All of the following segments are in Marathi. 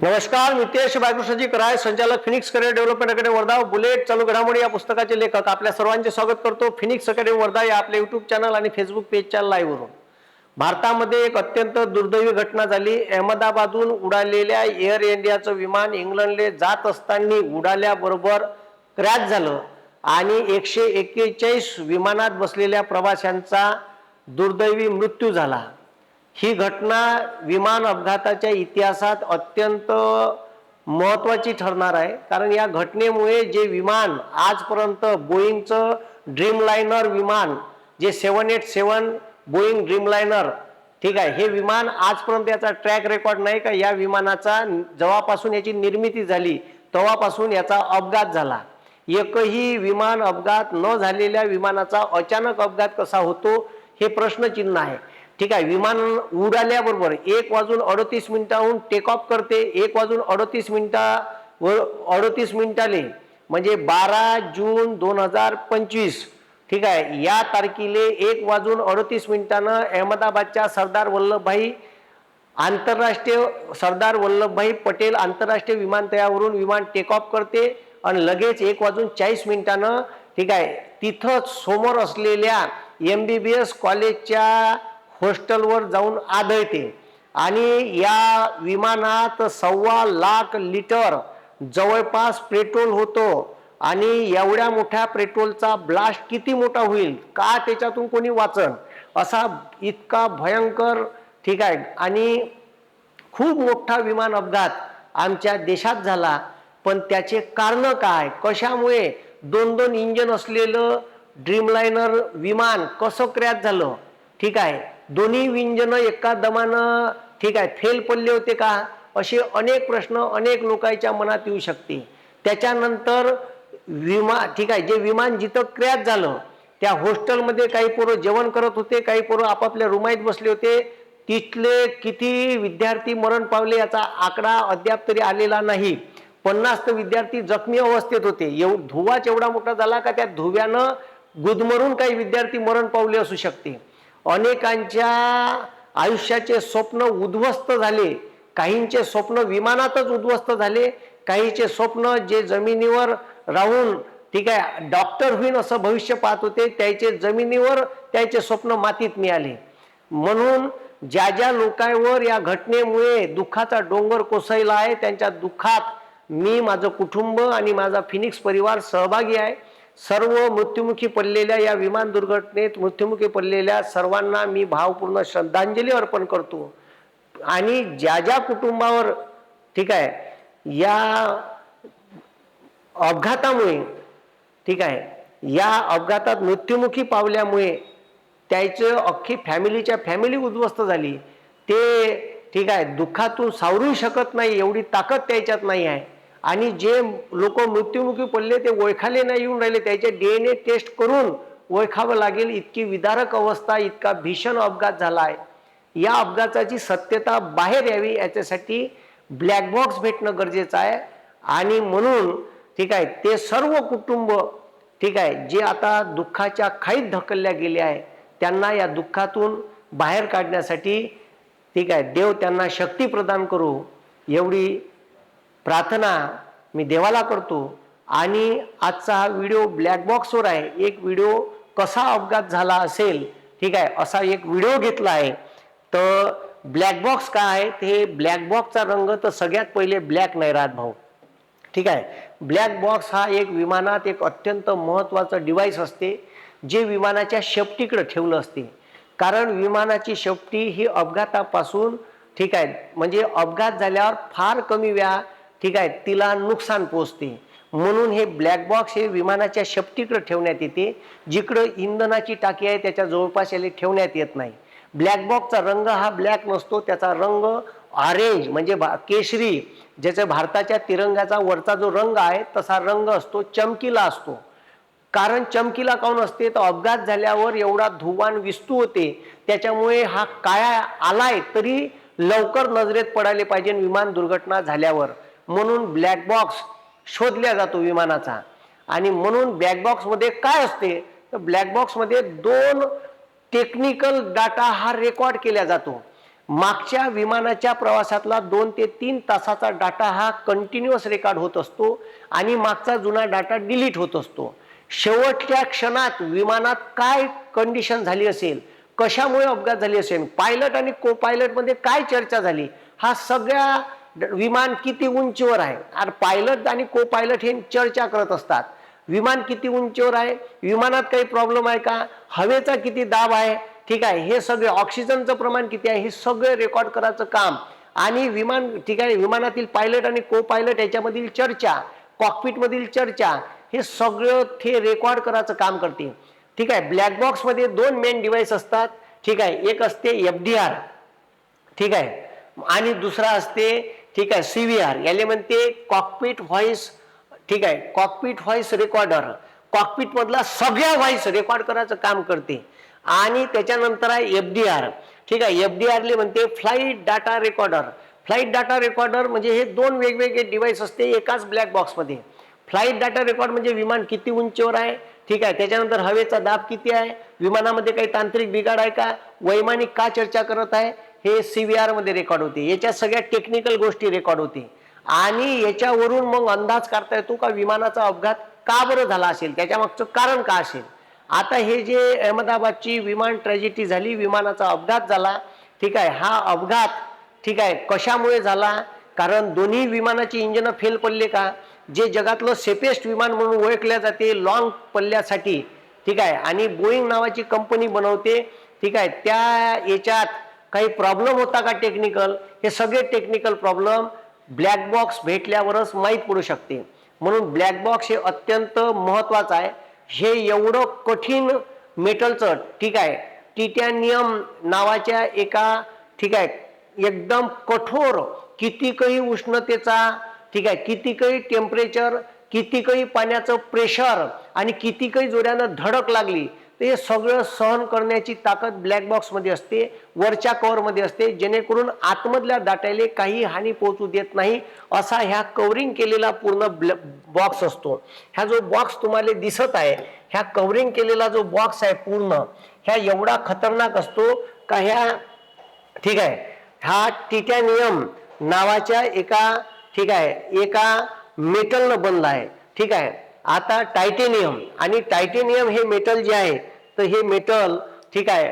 नमस्कार नितेश बायकृष्णजी कराय संचालक Phoenix career development academy Wardha bullet चालू घडामोडी या पुस्तकाचे लेखक. आपल्या सर्वांचे स्वागत करतो फिनिक्स अकॅडमी वर्धा या आपल्या युट्यूब चॅनल आणि फेसबुक पेजच्या लाईव्हवरून भारतामध्ये एक अत्यंत दुर्दैवी घटना झाली. अहमदाबादहून उडालेल्या एअर इंडियाचं विमान इंग्लंडले जात असताना उडाल्याबरोबर क्रॅश झालं आणि एकशे एक्केचाळीस विमानात बसलेल्या प्रवाशांचा दुर्दैवी मृत्यू झाला. ही घटना विमान अपघाताच्या इतिहासात अत्यंत महत्त्वाची ठरणार आहे. कारण या घटनेमुळे जे विमान आजपर्यंत बोईंगचं ड्रीमलायनर विमान जे सेवन एट सेवन बोईंग ड्रीमलायनर ठीक आहे हे विमान आजपर्यंत याचा ट्रॅक रेकॉर्ड नाही का? या विमानाचा जेव्हापासून याची निर्मिती झाली तेव्हापासून याचा अपघात झाला. एकही विमान अपघात न झालेल्या विमानाचा अचानक अपघात कसा होतो हे प्रश्नचिन्ह आहे. ठीक आहे विमान उडाल्याबरोबर एक वाजून अडतीस मिनिटाहून टेक ऑफ करते एक वाजून अडतीस मिनिटा व अडतीस मिनिटाले म्हणजे बारा जून दोन हजार पंचवीस. ठीक आहे या तारखेले एक वाजून अडतीस मिनिटानं अहमदाबादच्या सरदार वल्लभभाई आंतरराष्ट्रीय सरदार वल्लभभाई पटेल आंतरराष्ट्रीय विमानतळावरून विमान टेक ऑफ करते आणि लगेच एक वाजून चाळीस मिनिटानं ठीक आहे तिथंच समोर असलेल्या एम बी बी एस कॉलेजच्या हॉस्टेलवर जाऊन आदळते. आणि या विमानात सव्वा लाख लिटर जवळपास पेट्रोल होतो. आणि एवढ्या मोठ्या पेट्रोलचा ब्लास्ट किती मोठा होईल का त्याच्यातून कोणी वाचन? असा इतका भयंकर ठीक आहे. आणि खूप मोठा विमान अपघात आमच्या देशात झाला. पण त्याचे कारण काय? कशामुळे दोन दोन इंजन असलेलं ड्रीमलायनर विमान कसं क्रॅश झालं? ठीक आहे. दोन्ही व्यंजनं एका दमानं ठीक आहे फेल पडले होते का? असे अनेक प्रश्न अनेक लोकांच्या मनात येऊ शकते. त्याच्यानंतर विमा ठीक आहे जे विमान जिथं क्रॅच झालं त्या हॉस्टेलमध्ये काही पोरं जेवण करत होते काही पोरं आपापल्या रुमाईत बसले होते. तिथले किती विद्यार्थी मरण पावले याचा आकडा अद्याप तरी आलेला नाही. पन्नास तर विद्यार्थी जखमी अवस्थेत होते. एव धुवाच एवढा मोठा झाला का त्या धुव्यानं गुदमरून काही विद्यार्थी मरण पावले असू शकते. अनेकांच्या आयुष्याचे स्वप्न उद्ध्वस्त झाले. काहींचे स्वप्न विमानातच उद्ध्वस्त झाले. काहीचे स्वप्न जे जमिनीवर राहून ठीक आहे डॉक्टर होईन असं भविष्य पाहत होते त्याचे जमिनीवर त्याचे स्वप्न मातीत मिळाले. म्हणून ज्या ज्या लोकांवर या घटनेमुळे दुःखाचा डोंगर कोसळला आहे त्यांच्या दुःखात मी माझं कुटुंब आणि माझा फिनिक्स परिवार सहभागी आहे. सर्व मृत्युमुखी पडलेल्या या विमान दुर्घटनेत मृत्युमुखी पडलेल्या सर्वांना मी भावपूर्ण श्रद्धांजली अर्पण करतो. आणि ज्या ज्या कुटुंबावर ठीक आहे या अपघातामुळे ठीक आहे या अपघातात मृत्युमुखी पावल्यामुळे त्याचं अख्खी फॅमिलीच्या फॅमिली उद्ध्वस्त झाली. ते ठीक आहे दुःखातून सावरू शकत नाही एवढी ताकद त्याच्यात नाही आहे. आणि जे लोक मृत्युमुखी पडले ते ओळखाले नाही येऊन राहिले. त्याचे डी एन ए टेस्ट करून ओळखावं लागेल. इतकी विदारक अवस्था इतका भीषण अपघात झाला आहे या अपघाताची सत्यता बाहेर यावी याच्यासाठी ब्लॅक बॉक्स भेटणं गरजेचं आहे. आणि म्हणून ठीक आहे ते सर्व कुटुंब ठीक आहे जे आता दुःखाच्या खाईत ढकलल्या गेले आहे त्यांना या दुःखातून बाहेर काढण्यासाठी ठीक आहे देव त्यांना शक्ती प्रदान करू. एवढी प्रार्थना मी देवाला करतो. आणि आजचा हा व्हिडिओ ब्लॅक बॉक्सवर आहे. एक व्हिडिओ कसा अपघात झाला असेल ठीक आहे असा एक व्हिडिओ घेतला आहे. तर ब्लॅक बॉक्स काय आहे ते ब्लॅक बॉक्सचा रंग तर सगळ्यात पहिले ब्लॅक नाही राहत भाऊ. ठीक आहे ब्लॅक बॉक्स हा एक विमानात एक अत्यंत महत्त्वाचं डिव्हाइस असते जे विमानाच्या शेपटीकडे ठेवलं असते. कारण विमानाची शेपटी ही अपघातापासून ठीक आहे म्हणजे अपघात झाल्यावर फार कमी वेळा ठीक आहे तिला नुकसान पोचते म्हणून हे ब्लॅक बॉक्स हे विमानाच्या शेपटीकडे ठेवण्यात येते जिकडं इंधनाची टाकी आहे त्याच्या जवळपास याला ठेवण्यात येत नाही. ब्लॅक बॉक्सचा रंग हा ब्लॅक नसतो त्याचा रंग ऑरेंज म्हणजे भा- केशरी ज्याचा भारताच्या तिरंगाचा वरचा जो रंग आहे तसा रंग असतो चमकीला असतो. कारण चमकीला काऊन असते? तर अपघात झाल्यावर एवढा धुवान विस्तू होते त्याच्यामुळे हा काळा आलाय तरी लवकर नजरेत पडायला पाहिजे विमान दुर्घटना झाल्यावर. म्हणून ब्लॅक बॉक्स शोधल्या जातो विमानाचा. आणि म्हणून ब्लॅक बॉक्समध्ये काय असते? तर ब्लॅक बॉक्समध्ये दोन टेक्निकल डाटा हा रेकॉर्ड केला जातो. मागच्या विमानाच्या प्रवासातला दोन ते तीन तासाचा डाटा हा कंटिन्युअस रेकॉर्ड होत असतो आणि मागचा जुना डाटा डिलीट होत असतो. शेवटच्या क्षणात विमानात काय कंडिशन झाली असेल? कशामुळे अपघात झाली असेल? पायलट आणि को पायलटमध्ये काय चर्चा झाली? हा सगळ्या विमान किती उंचीवर आहे? आणि पायलट आणि को पायलट हे चर्चा करत असतात. विमान किती उंचीवर आहे? विमानात काही प्रॉब्लेम आहे का? हवेचा किती दाब आहे? ठीक आहे हे सगळे ऑक्सिजनचं प्रमाण किती आहे? हे सगळे रेकॉर्ड करायचं काम. आणि विमान ठीक आहे विमानातील पायलट आणि को पायलट याच्यामधील चर्चा कॉकपिटमधील चर्चा हे सगळं ते रेकॉर्ड करायचं काम करते ठीक आहे ब्लॅक बॉक्समध्ये दोन मेन डिव्हाइस असतात. ठीक आहे एक असते एफ डी आर ठीक आहे आणि दुसरा असते ठीक आहे सी व्ही आर याले म्हणते कॉकपिट व्हॉइस ठीक आहे कॉकपीट व्हॉइस रेकॉर्डर कॉकपिट मधला सगळ्या व्हॉइस रेकॉर्ड करायचं काम करते. आणि त्याच्यानंतर आहे एफ डी आर ठीक आहे एफ डी आरले म्हणते flight data recorder flight data recorder म्हणजे हे दोन वेगवेगळे डिव्हाइस असते एकाच ब्लॅक बॉक्समध्ये फ्लाईट डाटा रेकॉर्ड म्हणजे विमान किती उंचीवर आहे? ठीक आहे त्याच्यानंतर हवेचा दाब किती आहे? विमानामध्ये काही तांत्रिक बिघाड आहे का? वैमानिक का चर्चा करत आहे? हे सी व्ही आरमध्ये रेकॉर्ड होते. याच्या सगळ्या टेक्निकल गोष्टी रेकॉर्ड होते. आणि याच्यावरून मग अंदाज करता येतो का विमानाचा अपघात का बरं झाला असेल? त्याच्या मागचं कारण का असेल? आता हे जे अहमदाबादची विमान ट्रॅजेडी झाली विमानाचा अपघात झाला ठीक आहे हा अपघात ठीक आहे कशामुळे झाला? कारण दोन्ही विमानाची इंजन फेल पडले का? जे जगातलं सेफेस्ट विमान म्हणून ओळखल्या जाते लॉंग पल्ल्यासाठी ठीक आहे आणि बोईंग नावाची कंपनी बनवते ठीक आहे त्या याच्यात काही प्रॉब्लेम होता का टेक्निकल हे सगळे टेक्निकल प्रॉब्लेम ब्लॅक बॉक्स भेटल्यावरच माहीत पडू शकते. म्हणून ब्लॅक बॉक्स हे अत्यंत महत्त्वाचं आहे. हे एवढं कठीण मेटलचं ठीक आहे टिटॅनियम नावाच्या एका ठीक आहे एकदम कठोर कितीकही उष्णतेचा ठीक आहे कितीकही टेम्परेचर कितीकही पाण्याचं प्रेशर आणि कितीकही जोड्यानं धडक लागली तर हे सगळं सहन करण्याची ताकद ब्लॅक बॉक्समध्ये असते वरच्या कव्हरमध्ये असते जेणेकरून आतमधल्या दाट्याला काही हानी पोहोचू देत नाही असा ह्या कव्हरिंग केलेला पूर्ण बॉक्स असतो. ह्या जो बॉक्स तुम्हाला दिसत आहे ह्या कव्हरिंग केलेला जो बॉक्स आहे पूर्ण ह्या एवढा खतरनाक असतो का ह्या ठीक आहे हा टिटॅनियम नावाच्या एका ठीक आहे एका मेटलनं बनला आहे. ठीक आहे आता टायटेनियम आणि टायटेनियम हे मेटल जे आहे तर हे मेटल ठीक आहे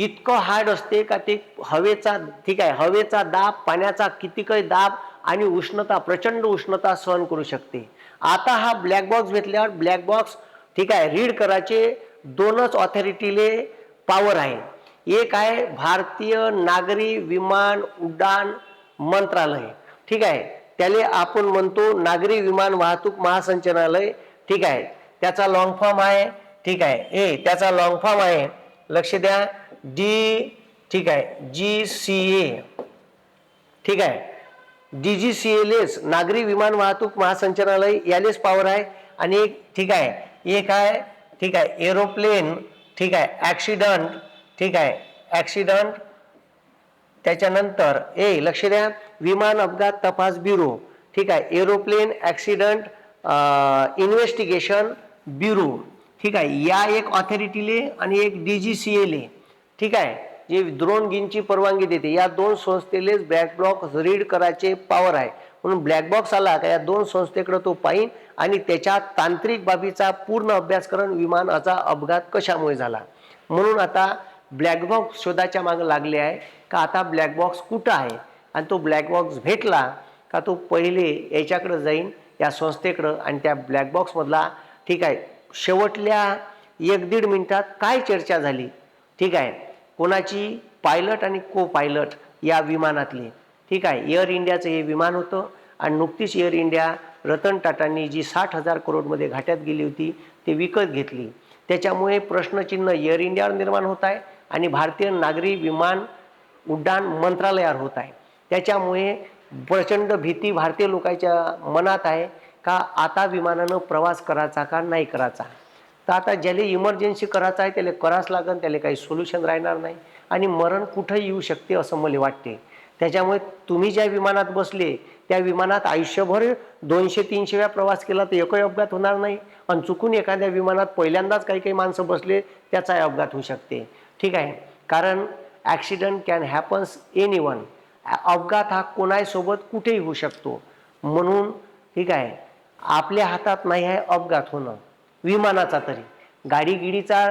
इतकं हार्ड असते का ते हवेचा ठीक आहे हवेचा दाब पाण्याचा किती काही दाब आणि उष्णता प्रचंड उष्णता सहन करू शकते. आता हा ब्लॅक बॉक्स घेतल्यावर ब्लॅक बॉक्स ठीक आहे रीड करायचे दोनच ऑथॉरिटीले पॉवर आहे. एक आहे भारतीय नागरी विमान उड्डाण मंत्रालय ठीक आहे त्याले आपण म्हणतो नागरी विमान वाहतूक महासंचालनालय ठीक आहे त्याचा लॉंग फॉर्म आहे. ठीक आहे. ए त्याचा लॉंग फॉर्म आहे. लक्ष द्या. डी ठीक आहे. जी सी ए ठीक आहे. D G C L S नागरी विमान वाहतूक महासंचालनालय यालेच पॉवर आहे. आणि एक ठीक आहे. एक आहे ठीक आहे. एरोप्लेन ठीक आहे. ॲक्सिडंट ठीक आहे. ॲक्सिडंट त्याच्यानंतर ए लक्ष द्या. विमान अपघात तपास ब्युरो. ठीक आहे. Aeroplane accident investigation bureau. ठीक आहे या एक ऑथॉरिटीले आणि एक डी जी सी एले ठीक आहे जे द्रोण गिनची परवानगी देते या दोन संस्थेलेच ब्लॅक बॉक्स रीड करायचे पॉवर आहे. म्हणून ब्लॅक बॉक्स आला का या दोन संस्थेकडे तो पाहिन आणि त्याच्या तांत्रिक बाबीचा पूर्ण अभ्यास करून विमानाचा अपघात कशामुळे झाला. म्हणून आता ब्लॅक बॉक्स शोधाच्या मागे लागले आहे का आता ब्लॅक बॉक्स कुठं आहे? आणि तो ब्लॅक बॉक्स भेटला का तो पहिले याच्याकडं जाईन या संस्थेकडं आणि त्या ब्लॅक बॉक्समधला ठीक आहे शेवटल्या एक दीड मिनटात काय चर्चा झाली? ठीक आहे. कोणाची पायलट आणि को पायलट या विमानातले? ठीक आहे. एअर इंडियाचं हे विमान होतं आणि नुकतीच एअर इंडिया रतन टाटांनी जी साठ हजार करोडमध्ये घाट्यात गेली होती ते विकत घेतली. त्याच्यामुळे प्रश्नचिन्ह एअर इंडियावर निर्माण होत आहे आणि भारतीय नागरी विमान उड्डाण मंत्रालयावर होत आहे. त्याच्यामुळे प्रचंड भीती भारतीय लोकांच्या मनात आहे. का आता विमानानं प्रवास करायचा का नाही करायचा? तर आता ज्याला इमर्जन्सी करायचं आहे त्याला करावंच लागेल त्याला काही सोल्युशन राहणार नाही. आणि मरण कुठं येऊ शकते असं मला वाटते. त्याच्यामुळे तुम्ही ज्या विमानात बसले त्या विमानात आयुष्यभर दोनशे तीनशे वेळा प्रवास केला तर एकही अपघात होणार नाही. आणि चुकून एखाद्या विमानात पहिल्यांदाच काही काही माणसं बसले त्याचाही अपघात होऊ शकते. ठीक आहे? कारण accident can happens any one अपघात हा कोणासोबत कुठेही होऊ शकतो. म्हणून ठीक आहे? आपल्या हातात नाही आहे अपघात होणं. विमानाचा तरी. गाडी गिडीचा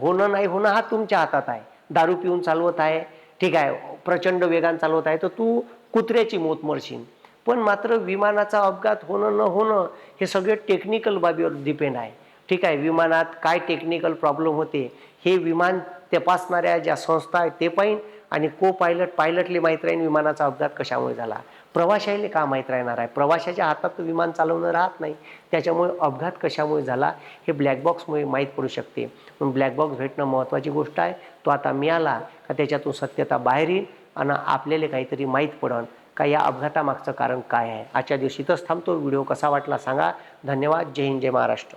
होणं नाही होणं हा तुमच्या हातात आहे. दारू पिऊन चालवत आहे ठीक आहे प्रचंड वेगान चालवत आहे तर तू कुत्र्याची मोत मरशील. पण मात्र विमानाचा अपघात होणं न होणं हे सगळे टेक्निकल बाबीवर डिपेंड आहे. ठीक आहे विमानात काय टेक्निकल प्रॉब्लेम होते हे विमान तपासणाऱ्या ज्या संस्था आहेत ते पाहिन आणि को पायलट पायलटले माहीत राहीन विमानाचा अपघात कशामुळे झाला. प्रवाशाला का माहीत राहणार आहे? प्रवाशाच्या हातात तर विमान चालवणं राहत नाही. त्याच्यामुळे अपघात कशामुळे झाला हे ब्लॅक बॉक्समुळे माहीत पडू शकते. पण ब्लॅक बॉक्स भेटणं महत्त्वाची गोष्ट आहे. तो आता मिळाला का त्याच्यातून सत्यता बाहेर येईल आणि आपल्याला काहीतरी माहीत पडन का या अपघातामागचं कारण काय आहे? आजच्या दिवशी इथंच थांबतो. व्हिडिओ कसा वाटला सांगा. धन्यवाद. जय हिंद जय महाराष्ट्र.